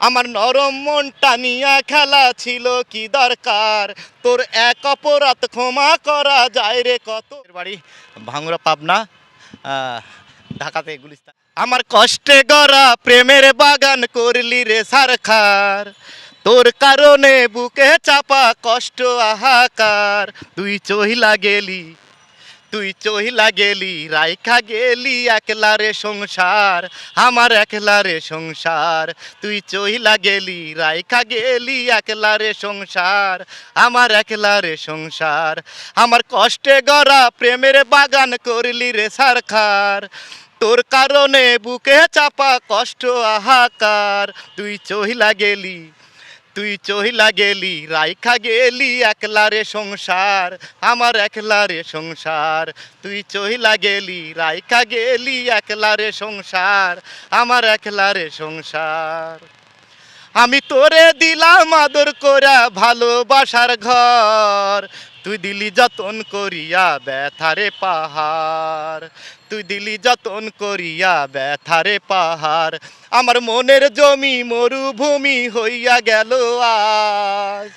আমার নরম মনটা টানিয়া খেলা ছিল কি দরকার? তোর এক অপরাধ ক্ষমা করা যায় রে কত? বাড়ি ভাঙুরা পাবনা ঢাকাতে গুলিস্তান। আমার কষ্টে গড়া প্রেমের বাগান করলি রে সারখার। তোর কারণে বুকে চাপা কষ্ট আহাকার। তুই চহিলা গেলি তুই চহিলা গেলি রাইখা গেলি একলা রে সংসার, আমার একলা রে সংসার। তুই চহিলা গেলি রাইখা গেলি একলা রে সংসার, আমার একলা রে সংসার। আমার কষ্টে গড়া প্রেমের বাগান করলি রে সারখার। তোর কারণে বুকে চাপা কষ্ট আহাকার। তুই চহিলা গেলি তুই চহিলা গেলি, রাইখা গেলি একলা রে সংসার, আমার একলা রে সংসার। তুই চহিলা গেলি, রাইখা গেলি একলা রে সংসার, আমার একলা রে সংসার। আমি তোরে দিলাম আদর করা ভালোবাসার ঘর। তুই দিলি যতন করিয়া ব্যথারে পাহাড়। তুই দিলি যতন করিয়া ব্যথারে পাহাড়। আমার মনের জমি মরুভূমি হইয়া গেল আজ।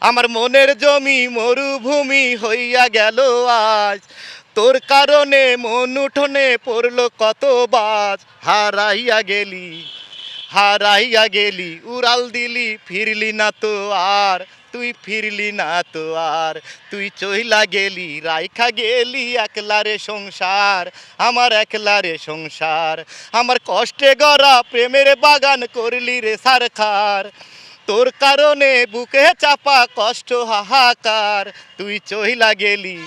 আমার মনের জমি মরুভূমি হইয়া গেল আজ। তোর কারণে মন উঠোনে পড়ল কত বাজ। হারাইয়া গেলি হারাইয়া গেলি, উড়াল দিলি, ফিরলি না তো আর, তুই ফিরলি না তো আর, তুই চইলা গেলি, রাইখা গেলি একলা রে সংসার, আমার একলা রে সংসার, আমার কষ্টে গড়া প্রেমের বাগান করলি রে সারখার, তোর কারণে বুকে চাপা কষ্ট হাহাকার, তুই চইলা গেলি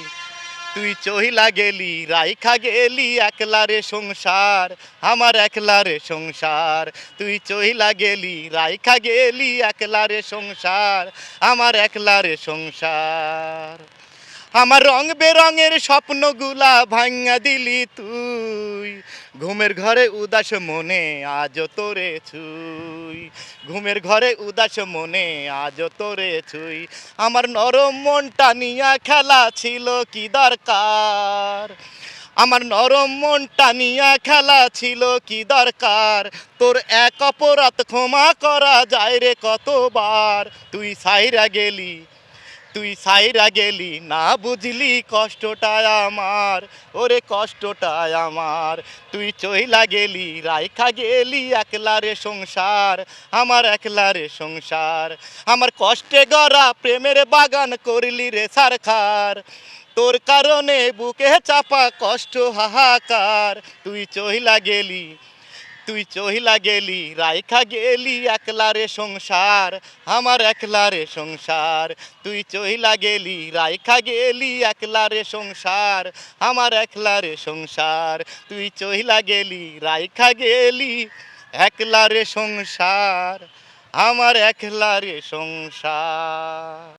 তুই চহিলা গেলি রাইখা গেলি একলা রে সংসার, আমার একলা রে সংসার। তুই চহিলা গেলি রাইখা গেলি একলা রে সংসার, আমার একলা রে সংসার। আমার রং বেরঙের স্বপ্নগুলা ভাঙা দিলি তুই ঘুমের ঘরে উদাস মনে আজ তোরে ছুই। ঘুমের ঘরে উদাস মনে আজ তোরে ছুই। আমার নরম মনটা নিয়া খেলা ছিল কি দরকার? আমার নরম মনটা নিয়া খেলা ছিল কি দরকার? তোর এক অপরাধ ক্ষমা করা যায় রে কতবার? তুই সাইরা গেলি তুই সাইরা গেলি, না বুঝলি কষ্টটা আমার? ওরে কষ্টটা আমার। তুই চইলা গেলি, রাইখা গেলি একলা রে সংসার, আমার একলা রে সংসার। আমার কষ্টে গড়া প্রেমের বাগান করলি রে সারখার। তোর কারণে বুকে চাপা কষ্ট হাহাকার। তুই চইলা গেলি তুই চহিলা গেলি রাইখা গেলি একলা রে সংসার, আমার একলা রে সংসার। তুই চহিলা গেলি রাইখা গেলি একলা রে সংসার, আমার একলা রে সংসার। তুই চহিলা গেলি রাইখা গেলি একলা রে সংসার, আমার একলা রে সংসার।